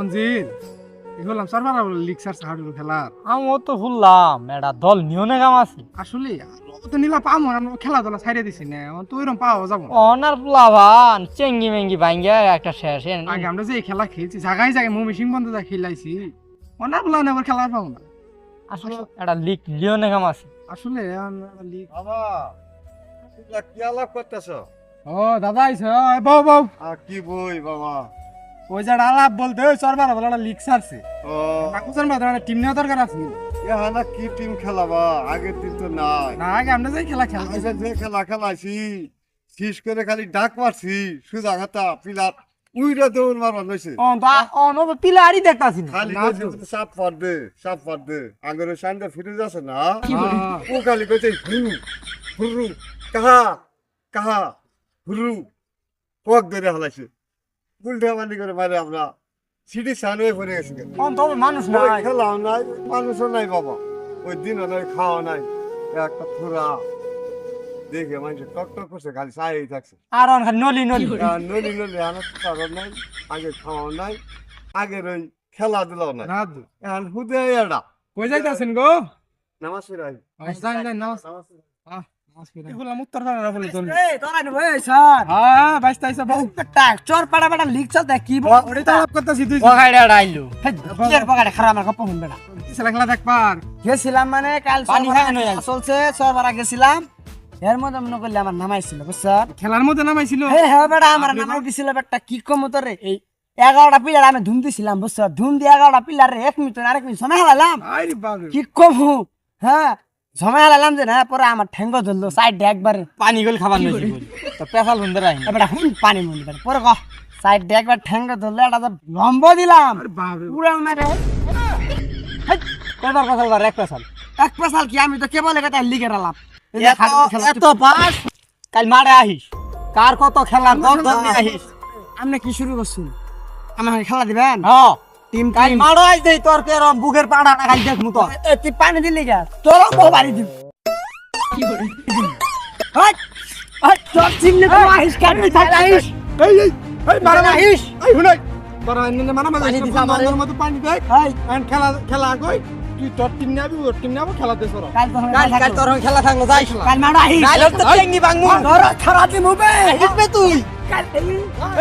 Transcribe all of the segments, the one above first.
মঞ্জিল হলাম server league সার হাডুর খেলার। আমিও তো শুনলাম এটা দল নিয়নে কাম আছে। আসলে ও তো নিলা পাম আমরা খেলাধুলা ছাইড়ে দিছি না তো এরকম পাওয়া যাব না। অনার প্লাবান চেঙ্গি মেঙ্গি ভাঙ্গিয়া একটা শেষ আগে আমরা যে এই খেলা খেলছি জায়গায় জায়গায় মুমি সিং বন্ধ যা খেলাইছি অনেক বলা আবার খেলা পাবো না। আসলে এটা লিক লিওনে কাম আছে। আসলে লিগ বাবা কি আলাপ করতেছ? ও দাদা আইছে বউ বউ। কি বই বাবা? ওই যে আলাপ বলতে ওই সরবার বলা লিগ সারছে ও। কাকুসার মাঝে টিম নেওয়া দরকার আছে এখানে কি টিম খেলাবা? আগের দিন তো নাই। না আগে আমরা যে খেলা খেলা যে খেলা খেলাইছি শেষ করে খালি ডাক মারছি সুজা ঘাতা পিলার উইরা দৌড় মারবার লইছে ও তা ও নো পিলারি দেখতাছি খালি। সাপ পারবে সাপ পারবে। আগের সাইনটা ফিরে যাচ্ছে না। ও খালি কইছে হুরু হুরু কাহা কাহা হুরু। পক ধরে হালাইছে। উল্টা করে মারে আমরা। সিটি সান হয়ে পড়ে গেছি। অন তবে মানুষ ওই নাই। খেলাও নাই মানুষও নাই বাবা। ওই দিনও নাই খাওয়া নাই। একটা থুরা দেখে মানুষ টক টক করছে খালি চাই থাকছে। আর অন খালি নলি নলি। আর নলি নলি আনার কারণ নাই আগে খাওয়া নাই আগের ওই খেলাধুলাও নাই। এখন হুদে এটা কই যাইতাছেন গো? নামাজ ফিরাই যাই হ্যাঁ গেছিলাম মানে কাল চলছে সরবরাহ গেছিলাম। এর মধ্যে মনে করলে আমার নামাইছিল বুঝছেন খেলার মধ্যে নামাইছিল? হে হ্যাঁ বেটা আমার নামাই দিছিল বেটা কি কম তোরে এই এগারোটা পিলার আমি ধুম দিছিলাম বুঝছ? ধুম দিয়ে এগারোটা পিলার এক মিনিট আরেক মিনিট সময় হালালাম কি কম হ্যাঁ সময় হালালাম যে না পরে আমার ঠেঙ্গ ধরলো সাইড একবার পানি গল খাবার নইছি তো পেশাল আইন এবার হুন পানি মন পরে কহ সাইড একবার ঠেঙ্গ ধরলো এটা লম্ব দিলাম। পুরা মেরে। কয়বার এক পেশাল এক পেশাল কি? আমি তো কেবল একটা লিগের আলাপ এত হাডুডু খেলা। এত বাস কাল মারে আহিস। কার কত খেলা কত আহিস। আপনি কি শুরু করছেন আমার খেলা দিবেন? হ্যাঁ টিম টিম মারো আইস দেই তোর কে রম বুকের পাড়া না কাল দেখমু তো তুই পানি দিলি গা তোর বাড়ি দিব হাট হাট তোর চিমনি তো আহিস কাটবি থাক এই এই এই মারা আহিস এই হুনাই তোরা পানি পানি দিছে দিছা আমারে। মতো পানি দেখ হাই এখন খেলা খেলা কই তুই তোর টিম নাবি ওর টিম নাবো খেলা দে সরা কাল কাল তোর হয়ে খেলা থাকল যাইস কাল মারা আহিস কাল তো চেঙ্গি বাংমু তোর খারাপ দিম হবে হিসবে তুই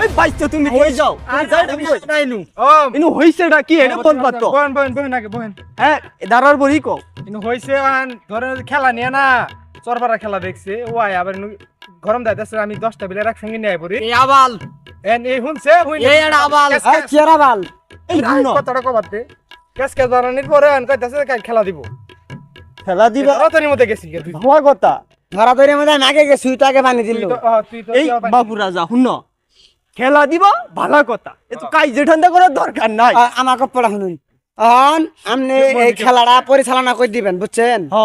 এই বাইতে তুমি কই যাও। তুমি যাই তুমি নাইনু ও ইনু হইছেটা কি? এটা বল পাতো বহেন বহেন বহেন আগে বহেন হ্যাঁ বড়ি হইছে খেলা নিয়ে না চরপাড়া খেলা দেখছে। ও আবার নু- গরম দাইতেছে আমি দশটা বিলের একসঙ্গে নিয়ে পড়ি। এই আবাল। এন এই শুনছে? হুই এই এটা আবাল। এই চেরা বাল এই শুনো। কতটা কবার দে। কেস কেস বানানির পরে এখন কইতাছে খেলা দিব। খেলা দিবা? মধ্যে গেছি তুই কথা। ধরা ধরে মধ্যে আগে গেছি তো আগে পানি দিল। তুই তো তো এই বাবু রাজা শুন। খেলা দিবা ভালো কথা। এ তো কাই জেঠান্ডা করার দরকার নাই। আমার কপড়া শুনুন। অন আপনি এই খেলাটা পরিচালনা করে দিবেন বুঝছেন? হ।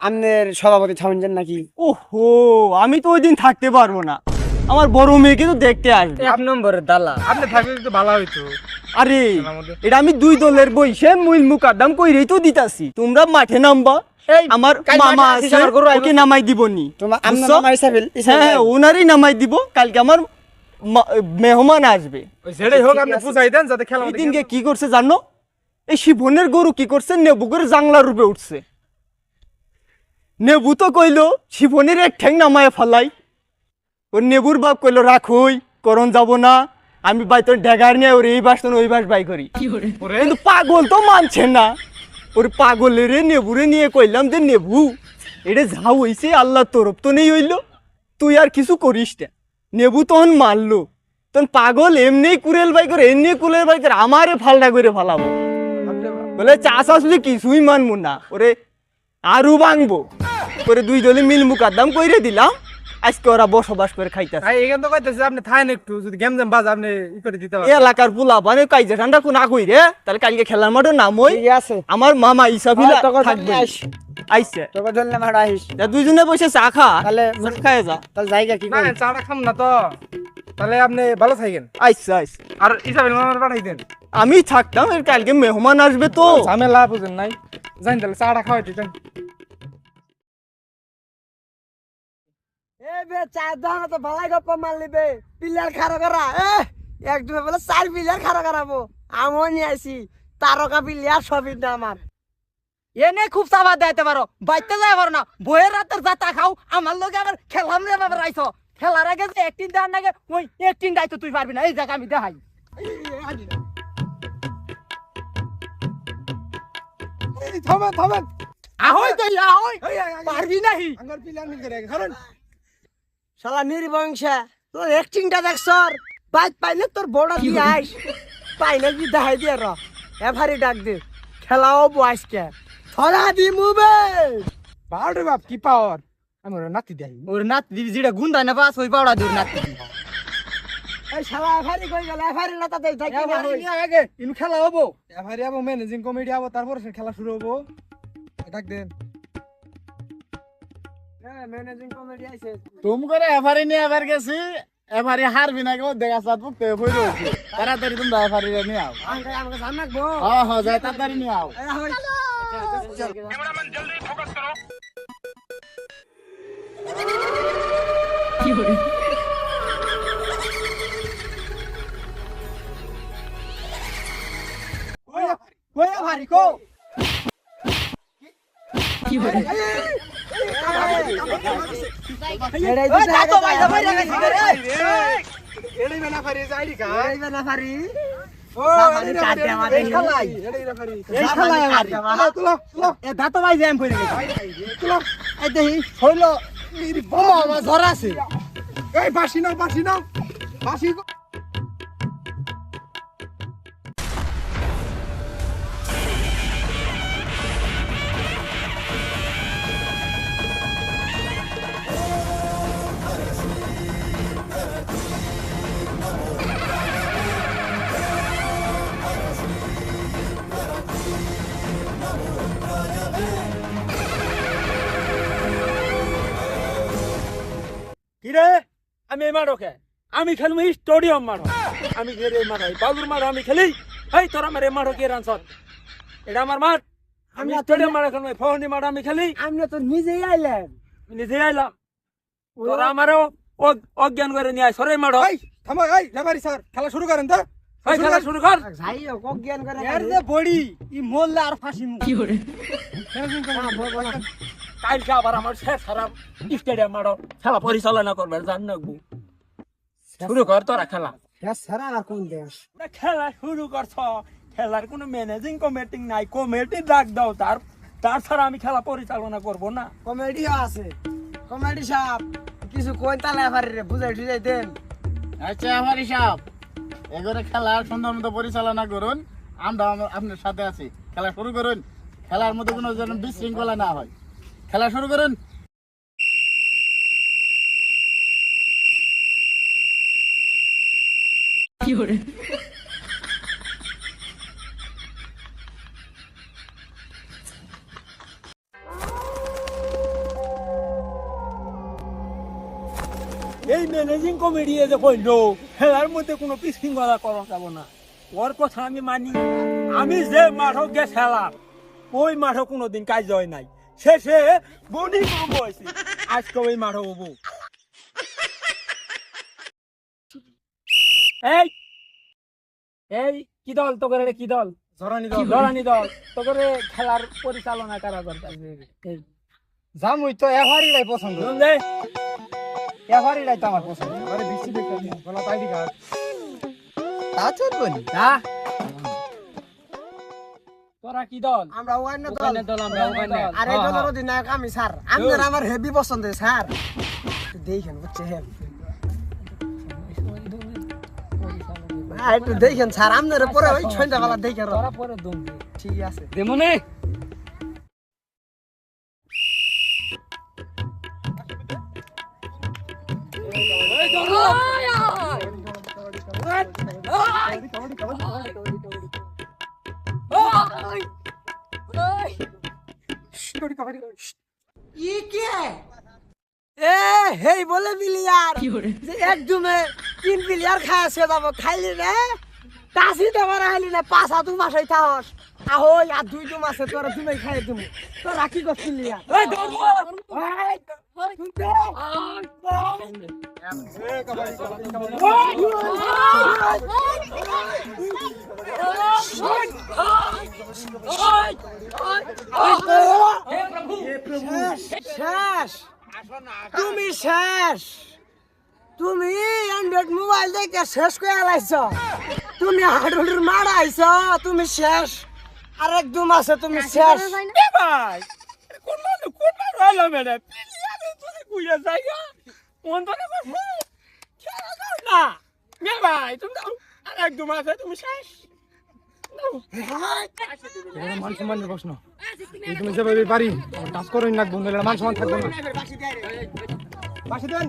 আপনার সভাপতি থামেন নাকি? ওহো আমি তো ওই দিন থাকতে পারব না। আমার বড় মেয়েকে তো দেখতে আসবে। এক নম্বরের দালা আপনি থাকলে তো ভালো হইতো। আরে এটা আমি দুই দলের বইসে মুইল মুকাদ্দাম কইরেই তো দিতাছি। তোমরা মাঠে নামবা। আমার মামা আছে। ওকে নামাই দিবনি। হ্যাঁ হ্যাঁ ওনারই নামাই দিব কালকে আমার মেহমান আসবে। ওই হোক আপনি বুঝাই দেন যাতে খেলা এই দিনকে কি করছে জানো? এই শিবনের গরু কি করছে? নেবু করে জাংলার রূপে উঠছে। নেবু তো কইলো শিবনের এক ঠ্যাং নামায় ফালাই। ওর নেবুর বাপ কইলো রাখুই করণ যাব না। আমি বাই তোর ড্যাগার নিয়ে ওর এই বাস তোর ওই বাস বাই করি। কিন্তু পাগল তো মানছে না। ওর পাগলের নেবুরে নিয়ে কইলাম যে নেবু এটা যা হইছে আল্লাহ তরফ তো নেই হইল। তুই আর কিছু করিস না। নেবু তখন মারলো। তখন পাগল এমনি কুরেল বাই করে এমনি কুরেল বাই করে আমারে ফালটা করে ফালাবো। বলে চাষ আসলে কিছুই মানবো না। ওরে আরু ভাঙবো। করে দুই দলে মিল মুকাদ্দাম কইরে দিলাম। আজকে ওরা বসবাস করে খাইতেছে। ভাই এখান তো কইতাছে আপনি থাকেন একটু যদি গেম জেম বাজ আপনি ই করে দিতে এই পারেন এলাকার পোলা মানে কাইজে ঠান্ডা না কইরে তাহলে কালকে খেলার মাঠে নামই। ঠিক আছে। আমার মামা ইসাফিলা হ্যাঁ, থাকবে। আইছে তোকে ধরলে মারা আহিস দুইজনে বসে চা খা তাহলে চা খায় যা। তাহলে জায়গা কি না চাটা খাম না তো। তাহলে আপনি ভালো থাকেন। আইসে আইসে। আর ইসাবেল মামার পাঠাই দেন। আমি থাকতাম কালকে মেহমান আসবে তো। ঝামেলা বুঝেন নাই। জানি তাহলে চাটা খাওয়াইতে বে চা দানা তো ভালাই গপ্প মারলি বে পিলার খারো করা এ এক দুবে বলে চার প্লেয়ার খারাপ খারাপো আমিও নিয়ে আইছি তারকা প্লেয়ার সবই না আমার। এনে খুব চাপা দিতে পারো বাইতে যায় পারো না। বইয়ের রাতের যাতা খাও আমার লগে আবার খেলাম রে বাবা রাইছো। খেলার আগে যে একটিন দেওয়ার নাগে ওই একটিন দায়িত্ব তুই পারবি না এই জায়গা আমি দেখাই। থামেন থামেন। আহই তুই আহই। পারবি নাহি। আঙ্গার পিলার মিল করে কারণ শালা নির্বংশা তোর অ্যাক্টিংটা দেখ সর। বাইক পাইলে তোর বড় দিয়ে আইস। পাইলে কি দেখাই দিয়ে র। এফারি ডাক দে। খেলাও বয়সকে থরা দি মুবে বাড়ে বাপ কি পাওয়ার আমি ওর নাতি দেই। ওর নাতি দিদি যেটা গুন্ডা না পাস ওই পাওড়া দূর নাত এই শালা এফারি কই গেল? এফারি না তাতে থাকি না আগে ইনু খেলা হব। এবারে আবো ম্যানেজিং কমিটি আবো তারপর সে খেলা শুরু হব। ডাক দেন। তুম করে এফারি নিয়ে এবার গেছি এফারি হারবি না কেউ দেখা সাত বুক পেয়ে বই রয়েছে তাড়াতাড়ি তোমরা এফারি নিয়ে আও। আমাকে আমাকে হ্যাঁ হ্যাঁ যাই তাড়াতাড়ি নিয়ে আও। এবারে কো যাইরি কা? এড়াই ঝরা আছে এই বাসি নাও বাসি নাও বাসি আমি এই মাঠো কে আমি খেলব স্টেডিয়াম মাঠো আমি খেলে এই মাঠো বালুর মাঠো আমি খেলি। এই তোর আমার এই মাঠো কে রানছত এটা আমার মাঠ আমি স্টেডিয়াম মাঠে খেলব ফহনি মাঠ আমি খেলি। আমি তো নিজেই আইলাম। আমি নিজে আইলাম। তোরা আমারও অজ্ঞান করে নিয়ে আয় সরে এই থামো এই রেফারি স্যার খেলা শুরু করেন তো। খেলা শুরু কর। যাই হোক অজ্ঞান করে এর যে বডি ই মোল্লা আর ফাঁসি মু কালকে আবার আমার শেষ খারাপ স্টেডিয়াম মাঠো খেলা পরিচালনা করবে জান নাকবো শুরু কর তোরা খেলা আর কোন দেশ খেলা শুরু করছ খেলার কোনো ম্যানেজিং কমিটি নাই কমিটি ডাক দাও তার তার ছাড়া আমি খেলা পরিচালনা করব না কমেডিও আছে কমেডি সাহেব কিছু কই তালে পারি রে বুঝাই টুজাই দেন আচ্ছা এফারি সাহেব এগোরে খেলা সুন্দর মতো পরিচালনা করুন আমরা আপনার সাথে আছি খেলা শুরু করুন খেলার মধ্যে কোনো যেন বিশৃঙ্খলা না হয় খেলা শুরু করুন এই ম্যানেজিং কমিটি যে কইল মধ্যে কোনো বিশৃঙ্খলা করা যাব না। ওর কথা আমি মানি। আমি যে মাঠক গে খেলাম ওই মাঠে কোনোদিন কাজ হয় নাই। শেষে বনি কম হয়েছে আজকে ওই মাঠে এই এই কি দল তোকে কি দল? লড়ানি দল। তোকে খেলার পরিচালনা করা দরকার এই। জামুই তো এফারিটাই পছন্দ তো আমার পছন্দ। আরে বেশি দেখতে বলা তাই দিকা তা চলবো নি না তোরা কি দল? আমরা দল। দল আর দলের অধিনায়ক আমি স্যার। আপনার আমার হেভি পছন্দ স্যার। দেখেন বুঝছে হেব একটু দেখেন স্যার আপনার পরে ওই সন্ধ্যাবেলা দেখেন তোরা পরে দুম ঠিক আছে। দেমনে? এ হেই বলে বিলিয়ার একদমে তিন বিলিয়ার খায় আছে যাব খাইলি রে কাশি দেবার হাইলি না পাঁচ হাত মাসে থাকস আহই আর দুই দু মাসে তোরা তুমি খাই তুমি তোরা কি করছিলি? শেষ। তুমি শেষ। তুমি অ্যান্ড্রয়েড মোবাইল দেখে শেষ করে আলাইছ। তুমি হাডুডুর মারা আইছ তুমি শেষ। আর এক দু আছে তুমি শেষ। এ ভাই কোন মানুষ কোন মানুষ হলো মেরে পিলিয়ারে তুই কুইয়া জায়গা কোন তো না না। মে ভাই তুমি দাও আর একদম আছে তুমি শেষ। মান সম্মানের প্রশ্ন। তুমি যেভাবে পারি কাজ মান সম্মান থাকবে না। বাসি দেন।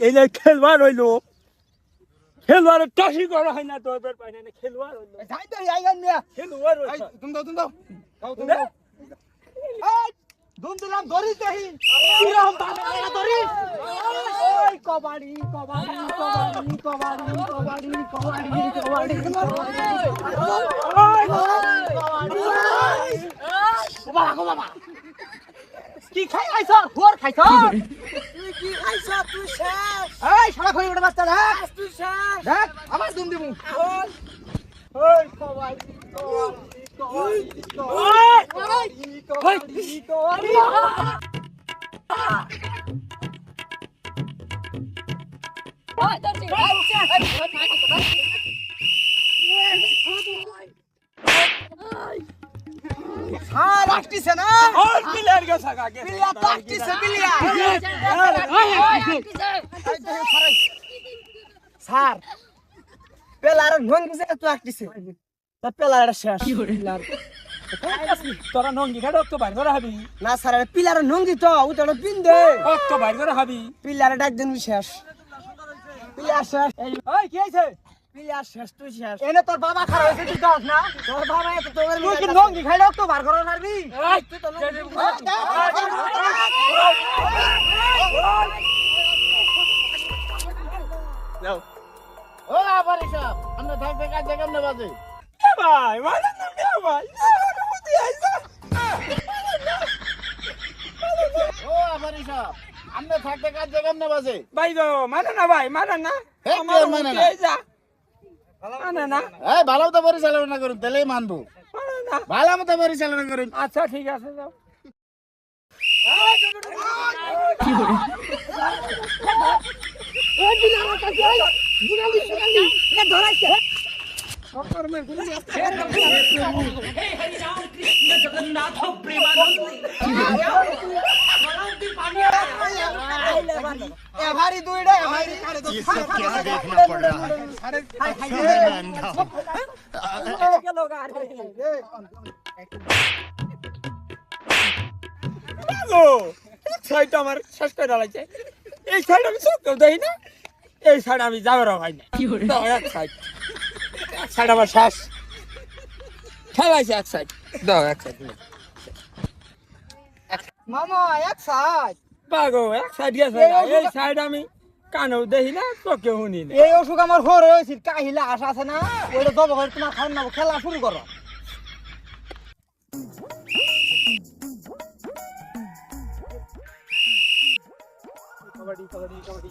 এই খেলবার হইল খেলবার টাসি করা হয় না তোর বের পাই না খেলবার হইল খেলবার হইল তুমি দাও তুমি দাও দাও তুমি দাও দুম দিলাম ধরি দেহি কিরম ভাবে ধরি ওই কবাডি কবাডি কবাডি কবাডি কবাডি কবাডি কবাডি কি খাই আইছ হুয়ার খাইছ? তুই কি খাইছ? তুই শেষ। এই শালা খই ওটা বাচ্চা দেখ। তুই শেষ। দেখ আমার দুম দিমু। ওই কবাডি কবাডি হ্যাঁ স্যার পেলার তো তা পেলার শেষ। পিলার। তোরা নঙ্গি খাট তো বাইর করে হাবি না স্যার পিলার নঙ্গি তো উঠানো পিন দে তো বাইর করে হাবি পিলার ডাক দিন শেষ। পিলার শেষ। ওই কি হইছে পিলার শেষ তুই শেষ এনে তোর বাবা খারাপ হইছে তুই দাস না তোর বাবা এত তোর তুই কি নঙ্গি খাইলো তো বার করে তুই তো ও আবার এসব আমরা থাকতে কাজে কেমনে বাজে ভাই মানে না কে ভাই বুদ্ধি আইছে ও আবার এসব আমরা থাকতে কাজে কেমনে বাজে ভাই গো মানে না ভাই মানে না মানে বুদ্ধি না? মানে না এই ভালো মতো পরিচালনা করুন তাহলেই মানবো মানে না ভালো মতো পরিচালনা করুন আচ্ছা ঠিক আছে যাও এভারি দুইটা এভারি কারে তো क्या देखना पड़ रहा है গো এক সাইড আমার শেষ করে ডালাইছে এই সাইড আমি চোখেও দেখি না এই সাইড আমি যাবেরও ভাই না দাও এক সাইড এক সাইড আমার শেষ খেলাইছে এক সাইড দাও এক সাইড মামা এক সাইড পাগো এক সাইড গেছে। এই সাইড আমি কানেও দেখি না চোখেও শুনি না এই অসুখ আমার হর হয়েছিল কাহিলা আশা আছে না ওইটা দব করে তোমার খাওয়ান না খেলা শুরু করো পাঁচ হাইলে দুন দশ কে আই গেলে দুন দে পাঁচ টাকা হয় কাবাডি কাবাডি কাবাডি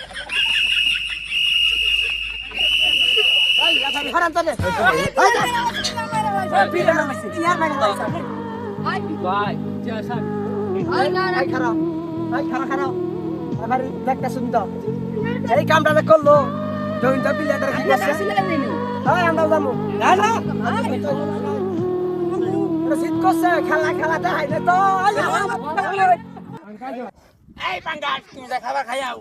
খারাপ। খারাপ দেখতে শুনতো এই কামটা যে করল জমিটা পিলে কি করছে হ্যাঁ আমরা যাব। না না। শীত করছে খেলা খেলাতে হাইলে তো। এই পাঙ্গাস তুমি খাবার খাইয়াও।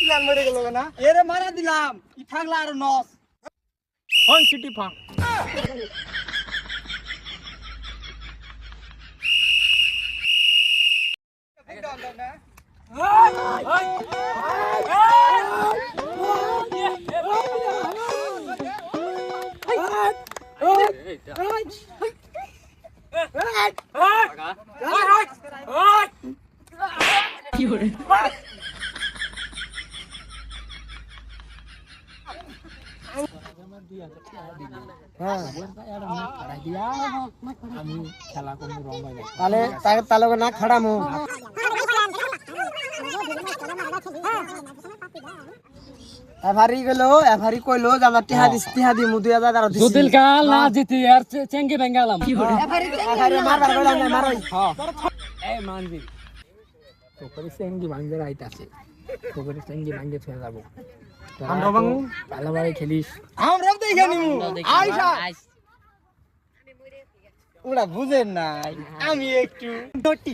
প্ল্যান মরে গেল না এরে মারা দিলাম ই থাকলা আর নস হন সিটি ফাং তাহলে তাকে তাহলে না খাড়ামু। এভারি গেল এভারি কইলো যে আমার টিহা দিস টিহা দি মুদুয়া যা দাঁড়া দিছি। কাল না জিতি আর চেঙ্গি বেঙ্গালাম এভারি মারবার গেল না মারই এই মানবি তোকে চেঙ্গি ভাঙ্গে আইতাছে তোকে চেঙ্গি ভাঙ্গে ছুঁয়ে যাব। আমরা বাঙু ভালো ভাবে খেলিস। আমরা দেখে নিমু। আইসা। ওরা বুঝেন নাই আমি একটু। ডটি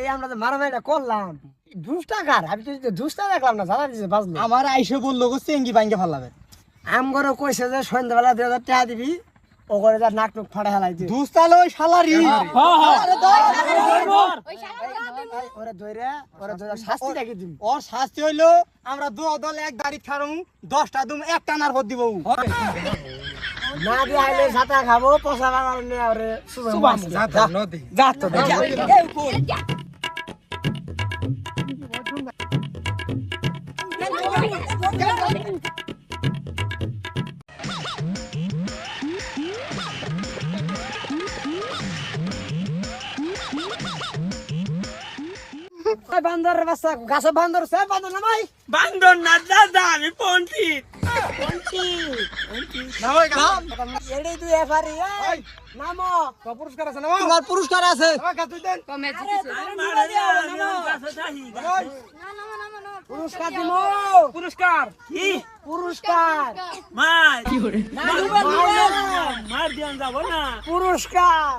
এই আমরা যে মারামারিটা করলাম দুষ্টা কার? আমি তো দুষ্টা দেখলাম না জানা দিছে বাজলো আমার আইসে বলল গো চেঙ্গি ভাঙ্গে ফেলাবে। আম করে কইছে যে সন্ধ্যাবেলা দুই হাজার টাকা দিবি ও করে যা নাক টুক ফাড়া হেলাই দিই দুস্তালে ওই শালারি। ওরে ধরে ওরে ধরে শাস্তি দেখি দিবি। ওর শাস্তি হইল আমরা দু দল এক গাড়ি দশটা দুম এক টানার ভর দিব না দিয়ে আইলে ছাতা খাব পয়সা লাগার নিয়ে ওরে সুবাম যা। তো দেখি বান্দরের বাচ্চা গাছে বান্দর সে বান্দর নামাই বান্দর না দাদা আমি পন্ডিত। পুরস্কার। আছে না তোমার পুরস্কার আছে পুরস্কার দিব পুরস্কার কি পুরস্কার মার মার দিয়ান যাব না পুরস্কার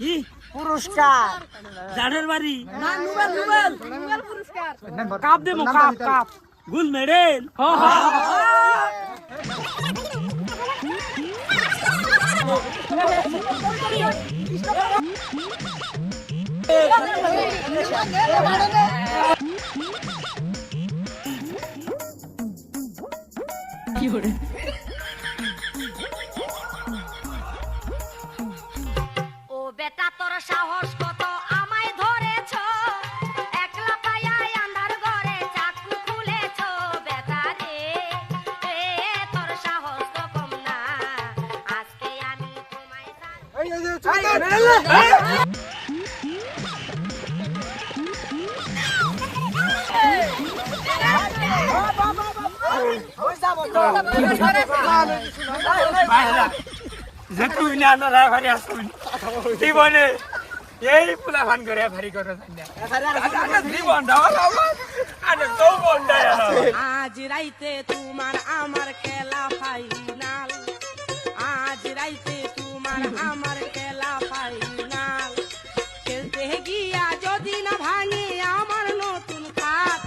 কি পুরস্কার জানের বাড়ি কাপ দেবো কাপ কাপ। গুল মেডেল। ও বেটা তোর সাহস কম না না রাফারি আসুন জীবনে এই পুলা ফান করে ফারি করে তোমার আমার খেলা আজ রাইতে তোমার আমার